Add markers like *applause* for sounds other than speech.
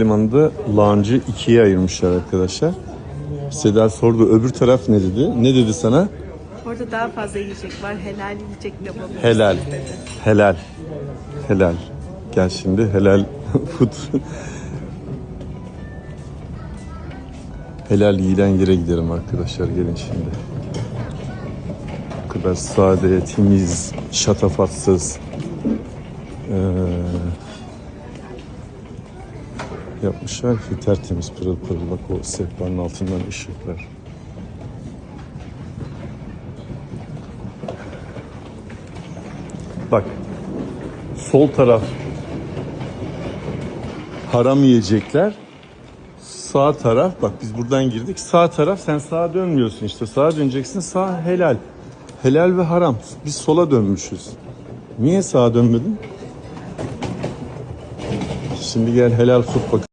Limanında lounge'ı ikiye ayırmışlar arkadaşlar. Seda sordu öbür taraf ne dedi? Ne dedi sana? Orada daha fazla yiyecek var. Helal yiyecek de bulabilirsiniz Helal. dedi. Helal. Helal. Gel şimdi helal *laughs* food. helal yiyilen yere gidelim arkadaşlar gelin şimdi. Bu kadar sade, temiz, şatafatsız. Ee, yapmışlar ki tertemiz pırıl pırıl bak o sehpanın altından ışıklar. Bak sol taraf haram yiyecekler. Sağ taraf bak biz buradan girdik. Sağ taraf sen sağa dönmüyorsun işte. Sağa döneceksin. Sağ helal. Helal ve haram. Biz sola dönmüşüz. Niye sağa dönmedin? Şimdi gel helal food bak.